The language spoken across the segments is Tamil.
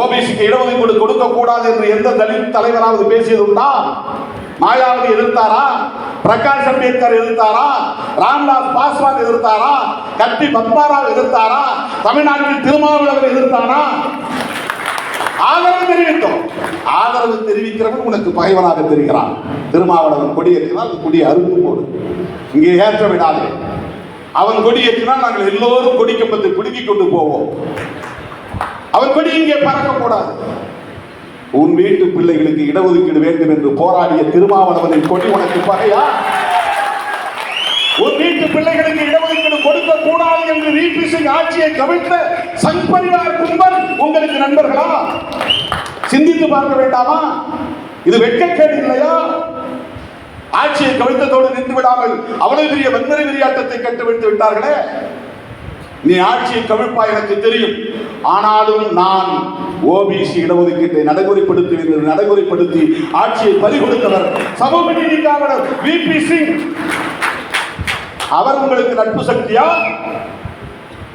ஓபிசிக்கு இடஒதுக்கீடு கொடுக்க கூடாது என்று எந்த தலித் தலைவராவது பேசியதுண்டா? மாயாவதி எதிர்த்தாரா? பிரகாஷ் அம்பேத்கர் எதிர்த்தாரா? ராம்தாஸ் பாஸ்வான் எதிர்த்தாரா? கட்டி பத்மாராவ் எதிர்த்தாரா? தமிழ்நாட்டில் திருமாவளவன் எதிர்த்தானா? ஆதரவு தெரிவித்தோம். ஆதரவு தெரிவிக்கிறவன் உனக்கு பகைவனாக தெரிகிறான். திருமாவளவன் கொடியேற்றினால் அந்த கொடியை அறுத்து போடு. இங்கே ஏற்ற விடாதே. அவன் கொடியேற்றினால் நாங்கள் எல்லோரும் கொடி கம்பத்தை பிடுங்கிக் கொண்டு போவோம். அவன் கொடி இங்கே பறக்கக்கூடாது. உன் வீட்டு பிள்ளைகளுக்கு இடஒதுக்கீடு வேண்டும் என்று போராடிய திருமாவளவனின் கொடி உனக்கு பகையா? உன் வீட்டு பிள்ளைகளுக்கு இடஒதுக்கீடு கொடுக்க கூடாது என்று விபி சிங் ஆட்சியை கவிழ்த்த சங் பரிவார் கும்பல் உங்களுக்கு நண்பர்களா? சிந்தித்து பார்க்க வேண்டாமா? இது வெட்கக்கேடு இல்லையா? ஆட்சியை கவிழ்த்ததோடு நின்று விடாமல் அவ்வளவு பெரிய வன்முறை விளையாட்டத்தை கட்டுவிட்டு விட்டார்களே. நீ ஆட்சியை கவிழ்ப்பா எனக்கு தெரியும். ஆனாலும் நான் ஓபிசி இடஒதுக்கீட்டை நடைமுறைப்படுத்தி என்று நடைமுறைப்படுத்தி ஆட்சியை பறிகொடுத்தவர் சமூக நீதி வி பி சிங் அவர் உங்களுக்கு நட்பு சக்தியா?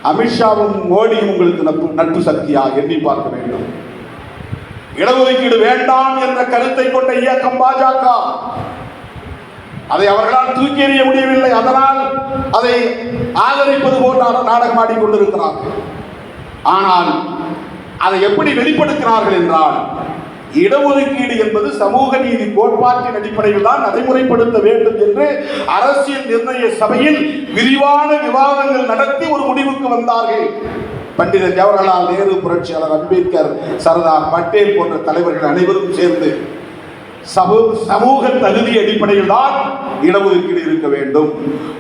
அமித்ஷாவும் மோடியும் உங்களுக்கு நட்பு நட்பு சக்தியா? எண்ணி பார்க்க வேண்டும். இடஒதுக்கீடு வேண்டாம் என்ற கருத்தை கொண்ட இயக்கம் பாஜக. அதை அவர்களால் தூக்கி எறிய முடியவில்லை. அதனால் அதை ஆதரிப்பது போல் நாடகம் ஆடிக்கொண்டிருக்கிறார்கள் ஆனால் அதை எப்படி வெளிப்படுத்தினார்கள் என்றால் இடஒதுக்கீடு என்பது சமூக நீதி கோட்பாட்டின் அடிப்படையில் தான் நடைமுறைப்படுத்த வேண்டும் என்று அரசியல் நிர்ணய சபையில் விரிவான விவாதங்கள் நடத்தி ஒரு முடிவுக்கு வந்தார்கள். பண்டிதர் ஜவஹர்லால் நேரு புரட்சியாளர் அம்பேத்கர் சர்தார் பட்டேல் போன்ற தலைவர்கள் அனைவரும் சேர்ந்து சமூக சமூக தகுதி அடிப்படையில் தான் இடஒதுக்கீடு இருக்க வேண்டும்.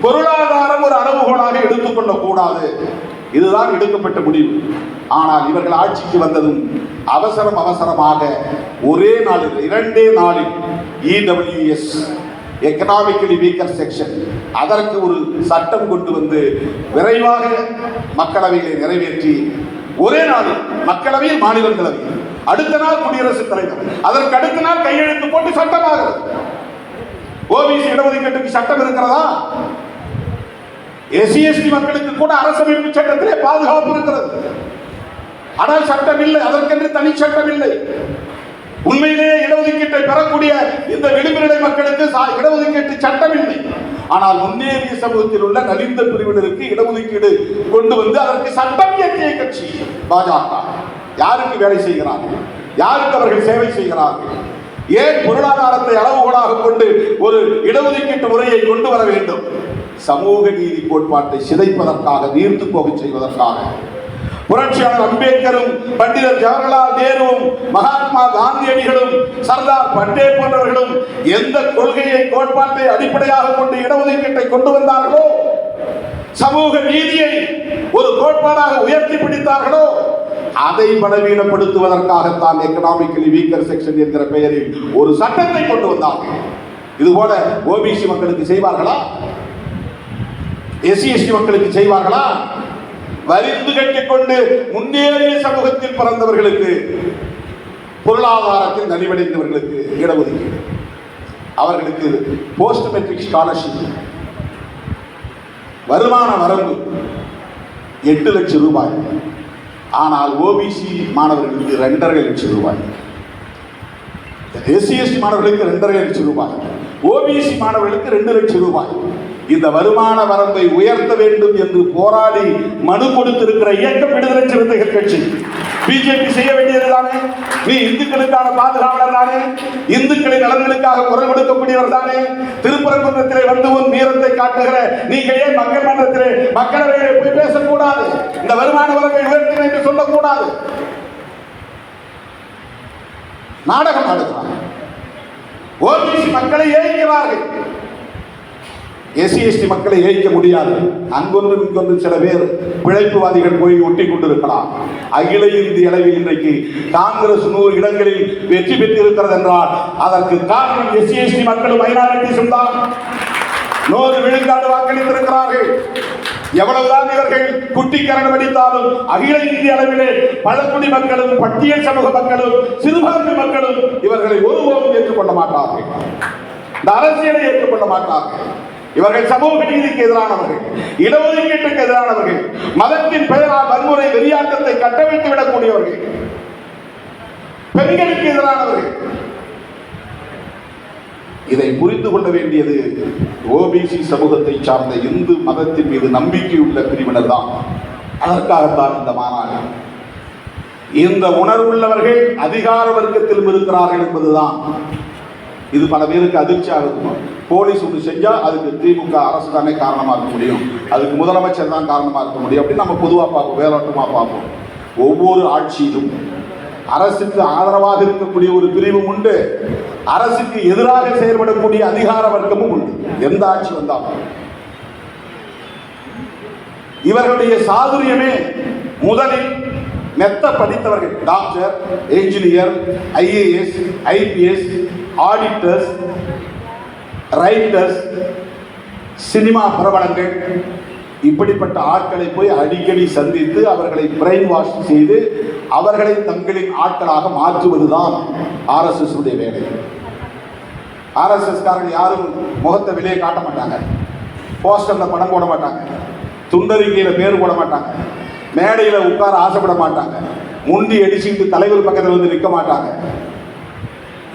பொருளாதாரம் ஒரு அளவுகோலாக எடுத்துக்கொள்ளக் கூடாது இதுதான் எடுக்கப்பட்ட முடிவு. ஆனால் இவர்கள் ஆட்சிக்கு வந்ததும் அவசரம் அவசரமாக ஒரே நாளில் இரண்டே நாளில் இடபிள்யூஎஸ் எக்கனாமிக்கலி வீக்கர் செக்ஷன் அதற்கு ஒரு சட்டம் கொண்டு வந்து விரைவாக மக்களவையை நிறைவேற்றி ஒரே நாளில் மக்களவையில் மாநிலங்களவையில் அடுத்த நாள் குடியரசுத் தலைவர். அதற்கு அடுத்த நாள் கையெழுத்து போட்டு சட்டமாகிறது ஓபிசி இடஒதுக்கீட்டுக்கு சட்டம் இருக்கிறதா? எஸ்சி எஸ்டி மக்களுக்கு கூட அரசமைப்பு சட்டத்திலே பாதுகாப்பு இருக்கிறது. ஆனால் சட்டம் இல்லை. அதற்கென்று தனி சட்டம் இல்லை. உண்மையிலேயே இடஒதுக்கீட்டை பெறக்கூடிய இந்த விளிம்புநிலை மக்களுக்கு சா- இடஒதுக்கீட்டு சட்டம் இல்லை. ஆனால் முன்னேறிய சமூகத்தில் உள்ள நலிந்த பிரிவினருக்கு இடஒதுக்கீடு கொண்டு வந்து அதற்கு சட்டம் இயற்றிய கட்சி பாஜக. யாருக்கு வேலை செய்கிறார்கள்? யாருக்கு அவர்கள் சேவை செய்கிறார்கள்? ஏன் பொருளாதாரத்தை அளவுகோலாக கொண்டு ஒரு இடஒதுக்கீட்டு முறையை கொண்டு வர வேண்டும்? சமூக நீதி கோட்பாட்டை சிதைப்பதற்காக நீர்த்து போகச் செய்வதற்காக. புரட்சியாளர் அம்பேத்கரும் பண்டிதர் ஜவஹர்லால் நேருவும் மகாத்மா காந்தியடிகளும் சர்தார் பட்டேல் போன்றவர்களும் எந்த கொள்கையை கோட்பாட்டை அடிப்படையாக கொண்டு இடஒதுக்கீட்டை கொண்டு வந்தார்களோ? சமூக நீதியை ஒரு கோட்பாடாக உயர்த்தி பிடித்தார்களோ? அதை பலவீனப்படுத்துவதற்காகத்தான் எக்கனாமிக்கலி வீக்கர் செக்ஷன் என்கிற பெயரில் ஒரு சட்டத்தை கொண்டு வந்தார்கள் இது போல ஓபிசி மக்களுக்கு செய்வார்களா? எஸ்சி எஸ்டி மக்களுக்கு செய்வார்களா? வரிந்து கட்டிக்கொண்டு முன்னேறிய சமூகத்தில் பிறந்தவர்களுக்கு பொருளாதாரத்தில் நலிவடைந்தவர்களுக்கு இடஒதுக்கீடு. அவர்களுக்கு போஸ்ட் மெட்ரிக் ஸ்காலர்ஷிப் வருமான வரம்பு எட்டு லட்சம் ரூபாய். ஆனால் ஓபிசி மாணவர்களுக்கு ரெண்டரை லட்சம் ரூபாய். எஸ்சி எஸ்டி மாணவர்களுக்கு ரெண்டரை லட்சம் ரூபாய். ஓபிசி மாணவர்களுக்கு ரெண்டு லட்சம் ரூபாய். இந்த வருமான வரம்பை உயர்த்த வேண்டும் என்று போராடி மனு கொடுத்திருக்கிற இயக்கம் விடுதலை சிறுத்தைகள் கட்சி. பிஜேபி செய்ய வேண்டியதுதானே நீ இந்துக்களுக்கான பாதுகாவலர் தானே? இந்துக்களின் நலன்களுக்காக குரல் கொடுக்கக்கூடியவர் தானே? திருப்பரங்குன்றத்திலே வந்து உன் வீரத்தை காட்டுகிற நீங்க ஏன் மக்கள் மன்றத்திலே மக்களவையிலே போய் பேசக்கூடாது? இந்த வருமான வரம்பை உயர்த்தின என்று சொல்லக்கூடாது. நாடகம் நடத்துறாங்க ஓபிசி மக்களை ஏய்க்கிறார்கள். எஸ்சி எஸ்டி மக்களை ஏய்க்க முடியாது. அங்கொன்று இங்கொன்று சில பேர் பிழைப்புவாதிகள் போய் ஒட்டி கொண்டிருக்கலாம். அகில இந்திய அளவில் இன்றைக்கு காங்கிரஸ் நூறு இடங்களில் வெற்றி பெற்றிருக்கிறது என்றால் அதற்கு காரணம் எஸ்சி எஸ்டி மக்களும் மைனாரிட்டிஸும் தான். நூறு விழுக்காடு வாக்களித்திருக்கிறார்கள். எவ்வளவுதான் இவர்கள் குட்டிக்கரணம் அடித்தாலும் அகில இந்திய அளவிலே பழங்குடி மக்களும் பட்டியல் சமூக மக்களும் சிறுபான்மை மக்களும் இவர்களை ஒருபோதும் ஏற்றுக்கொள்ள மாட்டார்கள். இந்த அரசியலை ஏற்றுக்கொள்ள மாட்டார்கள். இவர்கள் சமூக நீதிக்கு எதிரானவர்கள் இடஒதுக்கீட்டுக்கு எதிரானவர்கள் மதத்தின் பெயரால் வன்முறை வெறியாட்டத்தை கட்டவிழ்த்து விடக்கூடியவர்கள் பெண்களுக்கு எதிரானவர்கள். இதை புரிந்து கொள்ள வேண்டியது ஓபிசி சமூகத்தை சார்ந்த இந்து மதத்தின் மீது நம்பிக்கையுள்ள பிரிவினர் தான். அதற்காகத்தான் இந்த மாநாடு. இந்த உணர்வுள்ளவர்கள் அதிகார வர்க்கத்திலும் இருக்கிறார்கள் என்பதுதான். இது பல பேருக்கு அதிர்ச்சியாக இருக்கும் போலீஸ் ஒன்று செஞ்சால் அதுக்கு திமுக அரசு தானே காரணமாக இருக்க முடியும். அதுக்கு முதலமைச்சர் தான் காரணமாக இருக்க முடியும். அப்படின்னு நம்ம பொதுவாக பார்ப்போம் வேலோட்டமாக பார்ப்போம். ஒவ்வொரு ஆட்சியிலும் அரசுக்கு ஆதரவாக இருக்கக்கூடிய ஒரு பிரிவும் உண்டு. அரசுக்கு எதிராக செயல்படக்கூடிய அதிகார வர்க்கமும் உண்டு. எந்த ஆட்சி வந்தாலும். இவர்களுடைய சாதுரியமே முதலில் மெத்த படித்தவர்கள் doctor engineer IAS IPS auditors writers cinema பிரபலங்கள் இப்படிப்பட்ட ஆட்களை போய் அடிக்கடி சந்தித்து அவர்களை பிரெயின் வாஷ் செய்து அவர்களை தங்களின் ஆட்களாக மாற்றுவதுதான் ஆர்எஸ்எஸ் உடைய வேலை. ஆர்எஸ்எஸ்காரர்கள் யாரும் முகத்தை வெளியே காட்ட மாட்டாங்க. போஸ்டரில் படம் போட மாட்டாங்க. துண்டறிக்கையில் பேர் போட மாட்டாங்க. மேடையில் உட்கார ஆசைப்பட மாட்டாங்க. முண்டி அடிச்சுட்டு தலைவர் பக்கத்தில் வந்து நிற்க மாட்டாங்க.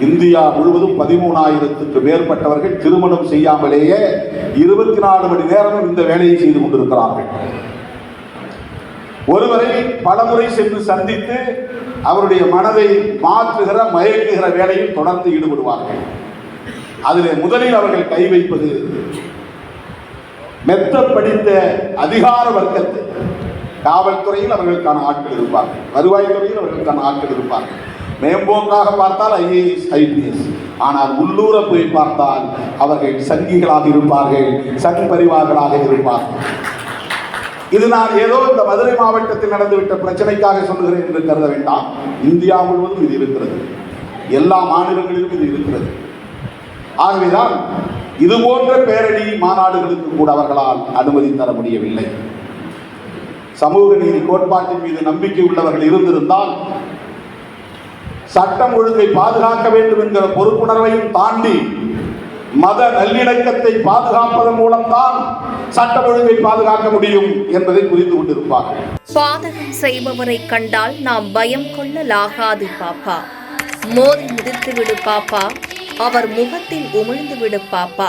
இந்தியா முழுவதும் பதிமூணாயிரத்துக்கு மேற்பட்டவர்கள் திருமணம் செய்யாமலேயே இருபத்தி நாலு மணி நேரமும் இந்த வேலையை செய்து கொண்டிருக்கிறார்கள். ஒருவரை பலமுறை சென்று சந்தித்து அவருடைய மனதை மாற்றுகிற மயக்குகிற வேலையில் தொடர்ந்து ஈடுபடுவார்கள். அதில் முதலில் அவர்கள் கை வைப்பது மெத்த படித்த அதிகார வர்க்கத்தை. காவல்துறையில் அவர்களுக்கான ஆட்கள் இருப்பார்கள். வருவாய்த்துறையில் அவர்களுக்கான ஆட்கள் இருப்பார்கள். மேம்போக்காக பார்த்தால் ஐஏஎஸ் ஐபிஎஸ் ஆனால் உள்ளூர போய் பார்த்தால் அவர்கள் சங்கிகளாக இருப்பார்கள் சங் பரிவார்களாக இருப்பார்கள். இது நான் ஏதோ இந்த மதுரை மாவட்டத்தில் நடந்துவிட்ட பிரச்சனைக்காக சொல்லுகிறேன் என்று கருத வேண்டாம். இந்தியா முழுவதும் இது இருக்கிறது. எல்லா மாநிலங்களிலும் இது இருக்கிறது. ஆகவேதான் இது போன்ற பேரணி மாநாடுகளுக்கு கூட அவர்களால் அனுமதி தர முடியவில்லை. சமூக நீதி கோட்பாட்டின் மீது நம்பிக்கை உள்ளவர்கள் இருந்திருந்தால் சட்டம் ஒழுங்கை பாதுகாக்க வேண்டும் என்கிற பொறுப்புணர்வையும் தாண்டி மத நல்லிணக்கத்தை பாதுகாப்பதன் மூலம்தான் சட்டம் ஒழுங்கை பாதுகாக்க முடியும் என்பதை புரிந்து கொண்டிருப்பார்கள். பாதகம் செய்பவரை கண்டால் நாம் பயம் கொள்ளலாகாது பாப்பா. மோதி மிதித்து விடு பாப்பா. அவர் முகத்தில் உமிழ்ந்து விடு பாப்பா.